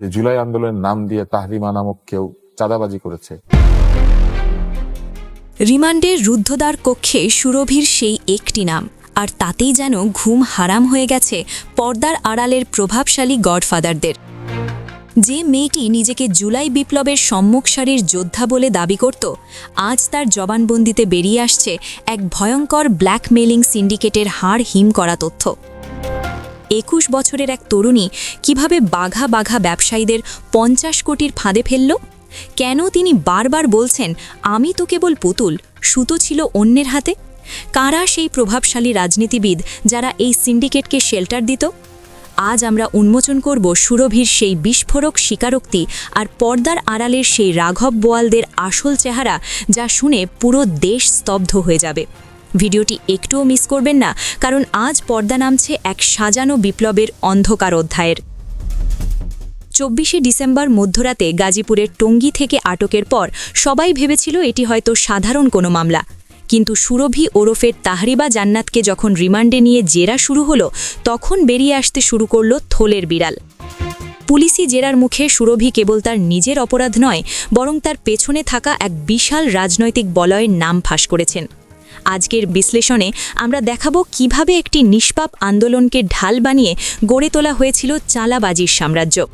যে জুলাই আন্দোলনের নাম দিয়ে তাহরিমা নামক কেউ চাঁদাবাজি করেছে। রিমান্ডের রুদ্ধদ্বার কক্ষে সুরভির সেই একটি নাম, আর তাতেই যেন ঘুম হারাম হয়ে গেছে পর্দার আড়ালের প্রভাবশালী গডফাদারদের। যে মেয়েটি নিজেকে জুলাই বিপ্লবের সম্মুখ সারির যোদ্ধা বলে দাবি করত, আজ তার জবানবন্দিতে বেরিয়ে আসছে এক ভয়ঙ্কর ব্ল্যাকমেলিং সিন্ডিকেটের হাড় হিম করা তথ্য। একুশ বছরের এক তরুণী কীভাবে বাঘা বাঘা ব্যবসায়ীদের পঞ্চাশ কোটির ফাঁদে ফেলল? কেন তিনি বারবার বলছেন, আমি তো কেবল পুতুল, সুতো ছিল অন্যের হাতে কারা সেই প্রভাবশালী রাজনীতিবিদ যারা এই সিন্ডিকেটকে শেল্টার দিত? আজ আমরা উন্মোচন করব সুরভির সেই বিস্ফোরক স্বীকারোক্তি আর পর্দার আড়ালের সেই রাঘব বোয়ালদের আসল চেহারা যা শুনে পুরো দেশ স্তব্ধ হয়ে যাবে। ভিডিওটি একটুও মিস করবেন না, কারণ আজ পর্দা নামছে এক সাজানো বিপ্লবের অন্ধকার অধ্যায়ের। চব্বিশে ডিসেম্বর মধ্যরাতে গাজীপুরের টঙ্গী থেকে আটকের পর সবাই ভেবেছিল এটি হয়তো সাধারণ কোনো মামলা। কিন্তু সুরভি ওরফের তাহরিবা জান্নাতকে যখন রিমান্ডে নিয়ে জেরা শুরু হলো, তখন বেরিয়ে আসতে শুরু করল থোলের বিড়াল। পুলিশি জেরার মুখে সুরভি কেবল তার নিজের অপরাধ নয়, বরং তার পেছনে থাকা এক বিশাল রাজনৈতিক বলয়ের নাম ফাঁস করেছেন। আজকের বিশ্লেষণে আমরা দেখাবো কীভাবে একটি নিষ্পাপ আন্দোলনকে ঢাল বানিয়ে গড়ে তোলা হয়েছিল চালাবাজির সাম্রাজ্য।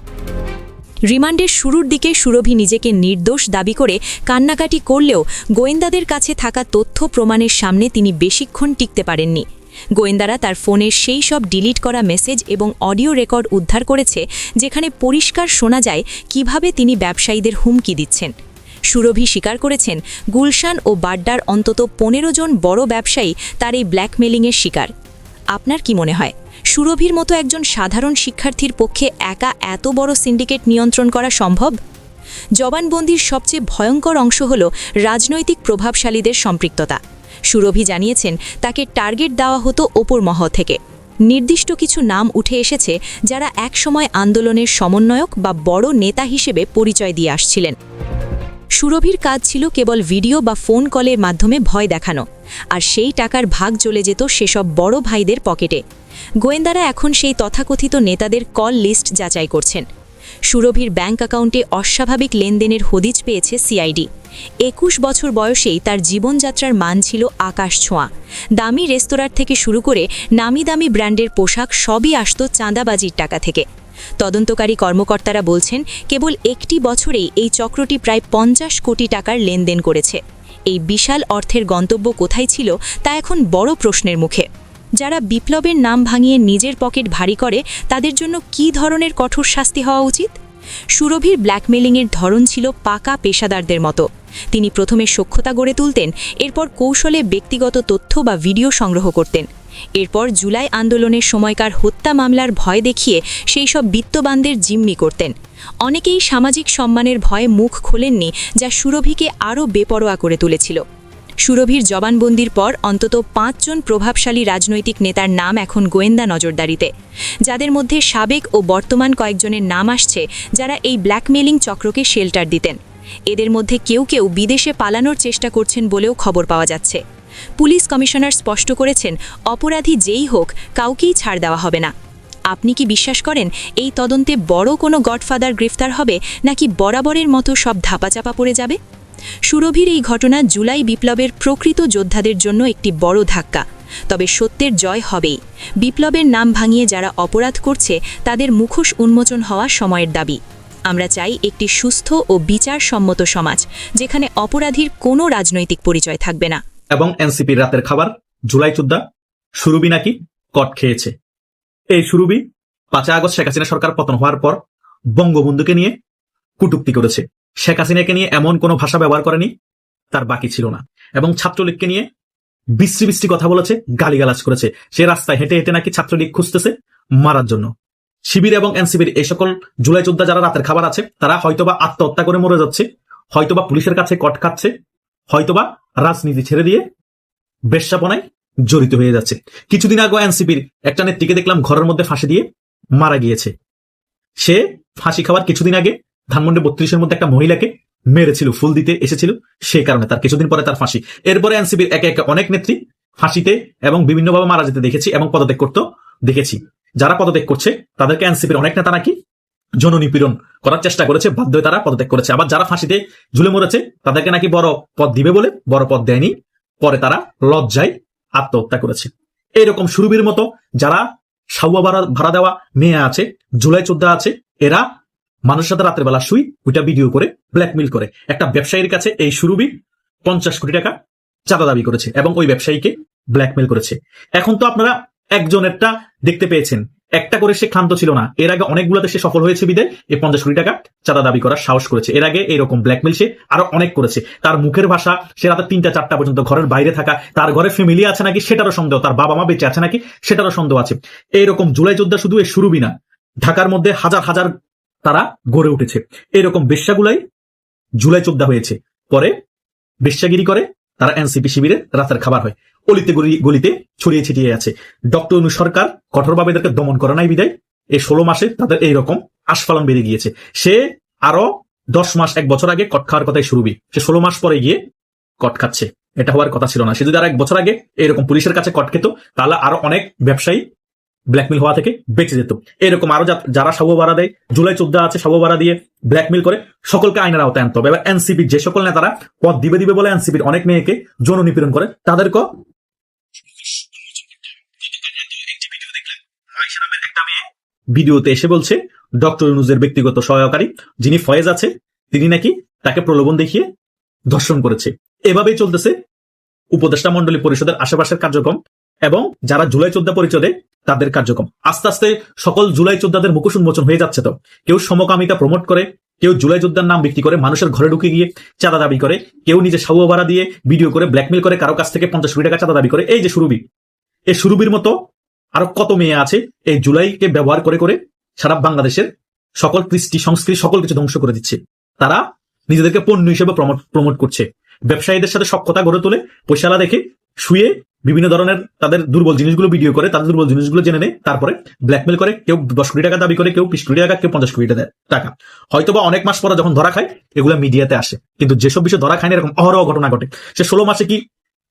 রিমান্ডের শুরুর দিকে সুরভি নিজেকে নির্দোষ দাবি করে কান্নাকাটি করলেও গোয়েন্দাদের কাছে থাকা তথ্য প্রমাণের সামনে তিনি বেশিক্ষণ টিকতে পারেননি। গোয়েন্দারা তার ফোনের সেই সব ডিলিট করা মেসেজ এবং অডিও রেকর্ড উদ্ধার করেছে, যেখানে পরিষ্কার শোনা যায় কীভাবে তিনি ব্যবসায়ীদের হুমকি দিচ্ছেন। সুরভি স্বীকার করেছেন, গুলশান ও বাড্ডার অন্তত পনেরো জন বড় ব্যবসায়ী তার এই ব্ল্যাকমেলিংয়ের শিকার। আপনার কি মনে হয়? সুরভির মতো একজন সাধারণ শিক্ষার্থীর পক্ষে একা এত বড় সিন্ডিকেট নিয়ন্ত্রণ করা সম্ভব? জবানবন্দির সবচেয়ে ভয়ঙ্কর অংশ হল রাজনৈতিক প্রভাবশালীদের সম্পৃক্ততা। সুরভি জানিয়েছেন, তাকে টার্গেট দেওয়া হতো ওপর মহল থেকে। নির্দিষ্ট কিছু নাম উঠে এসেছে যারা একসময় আন্দোলনের সমন্বয়ক বা বড় নেতা হিসেবে পরিচয় দিয়ে আসছিলেন। সুরভির কাজ ছিল কেবল ভিডিও বা ফোন কলের মাধ্যমে ভয় দেখানো, আর সেই টাকার ভাগ চলে যেত সেসব বড় ভাইদের পকেটে। গোয়েন্দারা এখন সেই তথাকথিত নেতাদের কল লিস্ট যাচাই করছেন। সুরভির ব্যাংক অ্যাকাউন্টে অস্বাভাবিক লেনদেনের হদিজ পেয়েছে সিআইডি। একুশ বছর বয়সেই তার জীবনযাত্রার মান ছিল আকাশ ছোঁয়া। দামি রেস্তোরাঁর থেকে শুরু করে নামি দামি ব্র্যান্ডের পোশাক সবই আসত চাঁদাবাজির টাকা থেকে। তদন্তকারী কর্মকর্তারা বলছেন, কেবল একটি বছরেই এই চক্রটি প্রায় পঞ্চাশ কোটি টাকার লেনদেন করেছে। এই বিশাল অর্থের গন্তব্য কোথায় ছিল, তা এখন বড় প্রশ্নের মুখে। যারা বিপ্লবের নাম ভাঙিয়ে নিজের পকেট ভারী করে, তাদের জন্য কী ধরনের কঠোর শাস্তি হওয়া উচিত? সুরভির ব্ল্যাকমেলিংয়ের ধরন ছিল পাকা পেশাদারদের মতো। তিনি প্রথমে সক্ষতা গড়ে তুলতেন, এরপর কৌশলে ব্যক্তিগত তথ্য বা ভিডিও সংগ্রহ করতেন। এরপর জুলাই আন্দোলনের সময়কার হত্যা মামলার ভয় দেখিয়ে সেই সব বিত্তবানদের জিম্মি করতেন। অনেকেই সামাজিক সম্মানের ভয়ে মুখ খোলেননি, যা সুরভিকে আরও বেপরোয়া করে তুলেছিল। সুরভির জবানবন্দির পর অন্তত পাঁচজন প্রভাবশালী রাজনৈতিক নেতার নাম এখন গোয়েন্দা নজরদারিতে, যাদের মধ্যে সাবেক ও বর্তমান কয়েকজনের নাম আসছে, যারা এই ব্ল্যাকমেলিং চক্রকে শেল্টার দিতেন। এদের মধ্যে কেউ কেউ বিদেশে পালানোর চেষ্টা করছেন বলেও খবর পাওয়া যাচ্ছে। পুলিশ কমিশনার স্পষ্ট করেছেন, অপরাধী যেই হোক, কাউকেই ছাড় দেওয়া হবে না। আপনি কি বিশ্বাস করেন এই তদন্তে বড় কোনো গডফাদার গ্রেফতার হবে, নাকি বরাবরের মতো সব ধাপাচাপা পড়ে যাবে? সুরভির এই ঘটনা জুলাই বিপ্লবের প্রকৃত যোদ্ধাদের জন্য একটি বড় ধাক্কা। তবে সত্যের জয় হবেই। বিপ্লবের নাম ভাঙিয়ে যারা অপরাধ করছে, তাদের মুখোশ উন্মোচন হওয়া সময়ের দাবি। আমরা চাই একটি সুস্থ ও বিচারসম্মত সমাজ, যেখানে অপরাধীর কোনো রাজনৈতিক পরিচয় থাকবে না। এবং এনসিপির রাতের খাবার, জুলাই চুদ্দা সুরুবি নাকি কট খেয়েছে। এই সুরুবি পাঁচই আগস্ট শেখ হাসিনা সরকার পতন হওয়ার পর বঙ্গবন্ধুকে নিয়ে কুটুক্তি করেছে। শেখ হাসিনাকে নিয়ে এমন কোনো ভাষা ব্যবহার করেনি, তার বাকি ছিল না। এবং ছাত্রলীগকে নিয়ে বিশ্রী বিশ্রী কথা বলেছে, গালিগালাজ করেছে। সে রাস্তায় হেঁটে হেঁটে নাকি ছাত্রলীগ খুঁজতেছে মারার জন্য। শিবির এবং এনসিবির এই সকল জুলাই যোদ্ধা যারা রাতের খাবার আছে, তারা হয়তোবা আত্মহত্যা করে মরে যাচ্ছে, হয়তোবা পুলিশের কাছে কট খাচ্ছে, হয়তোবা রাজনীতি ছেড়ে দিয়ে বেশ্যাপনায় জড়িত হয়ে যাচ্ছে। কিছুদিন আগে এনসিপির একটা নেত্রীকে দেখলাম ঘরের মধ্যে ফাঁসি দিয়ে মারা গিয়েছে। সে ফাঁসি খাওয়ার কিছুদিন আগে ধানমন্ডি বত্রিশের মধ্যে একটা মহিলাকে মেরেছিল, ফুল দিতে এসেছিল, সেই কারণে তার কিছুদিন পরে তার ফাঁসি। এরপরে এনসিপির একে একে অনেক নেত্রী ফাঁসিতে এবং বিভিন্নভাবে মারা যেতে দেখেছি এবং পদত্যাগ করতে দেখেছি। যারা পদত্যাগ করছে, তাদেরকে এনসিপির অনেক নেতা নাকি জননিপীড়ন করার চেষ্টা করেছে, বাধ্য তারা পদত্যাগ করেছে। আবার যারা ফাঁসিতে ঝুলে মরেছে, তাদেরকে নাকি বড় পদ দিবে বলে, বড় পদ দেয়নি। পরে তারা লজ্জায় আত্মহত্যা করেছে। এইরকম সুরবির মতো যারা সাউয়া ভাড়া ভাড়া দেওয়া মেয়ে আছে, জুলাই চোদ্দা আছে, এরা মানুষের সাথে রাতের বেলা শুই, ওইটা ভিডিও করে ব্ল্যাকমেল করে। একটা ব্যবসায়ীর কাছে এই সুরবি পঞ্চাশ কোটি টাকা চাঁদা দাবি করেছে এবং ওই ব্যবসায়ীকে ব্ল্যাকমেল করেছে। এখন তো আপনারা একজনেরটা দেখতে পেয়েছেন। একটা করে সে ক্ষান্ত ছিল না। এর আগে অনেকগুলোতে সে সফল হয়েছে বিদায়। এই পঞ্চাশ কোটি টাকা চাঁদা দাবি করার সাহস করেছে। এর আগে এরকম ব্ল্যাকমেল সে আরও অনেক করেছে। তার মুখের ভাষা, সে রাতে তিনটা চারটা পর্যন্ত ঘরের বাইরে থাকা, তার ঘরে ফ্যামিলি আছে নাকি সেটারও সন্দেহ, তার বাবা মা বেঁচে আছে নাকি সেটারও সন্দেহ আছে। এইরকম জুলাই যোদ্ধা শুধু এই শুরুবি না, ঢাকার মধ্যে হাজার হাজার তারা গড়ে উঠেছে। এরকম বেশ্যাগুলাই জুলাই চোদ্দা হয়েছে। পরে বেশ্যাগিরি করে, তারা এনসিপি শিবিরে রাতের খাবার হয়। অলিতে গলিতে ছড়িয়ে ছিটিয়ে আছে। ডক্টর অনু সরকার কঠোরভাবে এদেরকে দমন করে নাই বিদায়। এই ষোলো মাসে তাদের এইরকম আস্ফালন বেড়ে গিয়েছে। সে আরও দশ মাস, এক বছর আগে কট খাওয়ার কথাই শুরুবি সে ষোলো মাস পরে গিয়ে কট খাচ্ছে। এটা হওয়ার কথা ছিল না। সে যদি আর এক বছর আগে এরকম পুলিশের কাছে কট খেত, তাহলে আরও অনেক ব্যবসায়ী ব্ল্যাকমেল হওয়া থেকে বেঁচে যেত। এরকম আরও যারা সাবু ভাড়া দেয়, জুলাই চোদ্দ আছে সাবু ভাড়া দিয়ে ব্ল্যাকমেল করে, সকলকে আইনের আওতায় আনতে হবে। এবার এনসিপি যে সকল নেতারা পদ দিবে দিবে বলে এনসিপির অনেক মেয়েকে যৌন নিপীড়ন করে ভিডিওতে এসে বলছে, ডক্টর ইউনুজের ব্যক্তিগত সহায়কারী, যিনি ফয়েজ আছে, তিনি নাকি তাকে প্রলোভন দেখিয়ে ধর্ষণ করেছে। এভাবেই চলতেছে উপদেষ্টা মন্ডলী পরিষদের আশেপাশের কার্যক্রম এবং যারা জুলাই চোদ্দা পরিচয়ে তাদের কার্যক্রম। আস্তে আস্তে সকল জুলাই যোদ্ধাদের মুখোশ উন্মোচন হয়ে যাচ্ছে তো। কেউ সমকামিতা প্রমোট করে, কেউ জুলাই যোদ্ধার নাম বিক্রি করে, মানুষের ঘরে ঢুকে গিয়ে চাঁদা দাবি করে, কেউ নিজে সাউ ভাড়া দিয়ে ভিডিও করে ব্ল্যাকমেল করে, কারও কাছ থেকে পঞ্চাশ কোটি টাকা চাঁদা দাবি করে। এই যে সুরবি এই সুরবির মতো আরও কত মেয়ে আছে এই জুলাইকে ব্যবহার করে করে সারা বাংলাদেশের সকল কৃষ্টি সংস্কৃতি সকল কিছু ধ্বংস করে দিচ্ছে। তারা নিজেদেরকে পণ্য হিসেবে প্রমোট করছে। ব্যবসায়ীদের সাথে সক্ষতা গড়ে তোলে পয়সালা দেখে, শুয়ে বিভিন্ন ধরনের তাদের দুর্বল জিনিসগুলো ভিডিও করে, তাদের দুর্বল জিনিসগুলো জেনে নেয়, তারপরে ব্ল্যাকমেল করে, কেউ দশ কোটি টাকা দাবি করে, কেউ বিশ কোটি টাকা, কেউ পঞ্চাশ কোটি টাকা- টাকা। হয়তোবা অনেক মাস পরে যখন ধরা খায়, এগুলো মিডিয়াতে আসে। কিন্তু যেসব বিষয় ধরা খায় না এরকম অহরহ ঘটনা ঘটে। সে ষোলো মাসে কি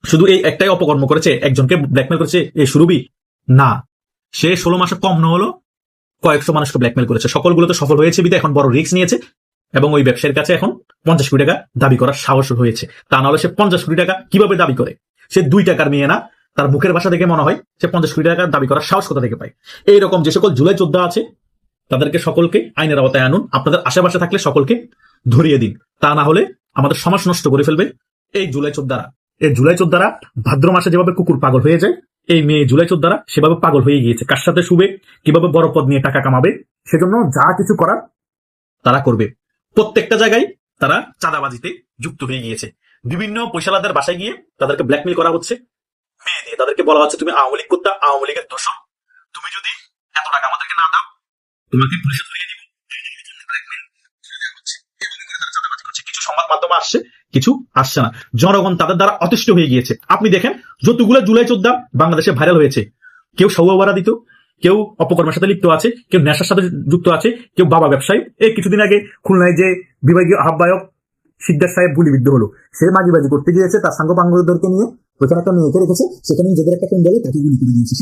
শুধু এই একটাই অপকর্ম করেছে? একজনকে ব্ল্যাকমেল করেছে, এই সুরবি না, সে ষোলো মাসে কম না হলো কয়েকশো মানুষকে ব্ল্যাকমেল করেছে। সকলগুলো তো সফল হয়েছে বিধে এখন বড় রিস্ক নিয়েছে এবং ওই ব্যবসায়ীর কাছে এখন পঞ্চাশ কোটি টাকা দাবি করার সাহস হয়েছে। তা নাহলে সে পঞ্চাশ কোটি টাকা কীভাবে দাবি করে? সে দুই টাকার মেয়ে না, তার মুখের ভাষা দেখে মনে হয় সে পঞ্চাশ কোটি টাকা দাবি করার সাহস কোথা থেকে পায়। এইরকম যে সকল জুলাই যোদ্ধা আছে, তাদেরকে সকলকে আইনের আওতায় আনুন, আপনাদের আশেপাশে থাকলে সকলকে ধরিয়ে দিন। তা না হলে আমাদের সমাজ নষ্ট করে ফেলবে এই জুলাই চোদ্দারা এই জুলাই চোদ্দারা ভাদ্র মাসে যেভাবে কুকুর পাগল হয়ে যায় এই মেয়ে জুলাই চোদ্দারা সেভাবে পাগল হয়ে গিয়েছে। কার সাথে শুবে? কীভাবে বড় পদ নিয়ে টাকা কামাবে? সেজন্য যা কিছু করার তারা করবে। প্রত্যেকটা জায়গায় তারা চাঁদাবাজিতে যুক্ত হয়ে গিয়েছে। বিভিন্ন পয়সালাদের বাসায় গিয়ে তাদেরকে ব্ল্যাকমেল করা হচ্ছে। মেয়ে দিয়ে তাদেরকে বলা হচ্ছে, তুমি আওয়ামী লীগ করতে, আওয়ামী লীগের দোষ। তুমি যদি এত টাকা আমাদেরকে না দাও, তোমাকে পুলিশে ধরিয়ে দিব। সংবাদ মাধ্যমে আসছে, কিছু আসছে না। জনগণ তাদের দ্বারা অতিষ্ঠ হয়ে গিয়েছে। আপনি দেখেন, যতগুলো জুলাই চোদ্দা বাংলাদেশে ভাইরাল হয়েছে, কেউ সৌভাড়া দিত কেউ অপকর্মের সাথে লিপ্ত আছে, কেউ নেশার সাথে যুক্ত আছে, কেউ বাবা ব্যবসায়ী। এই কিছুদিন আগে খুলনায় যে বিভাগীয় আহ্বায়ক সিদ্ধার সাহেব গুলিবিদ্ধ হলো, সে মাঝিবাজি করতে গিয়েছে তার সাঙ্গ নিয়ে ওখানে একটা মেয়েকে রেখেছে, সেখানে নিজেদের একটা কোন তাকে গুলি করে দিয়েছে।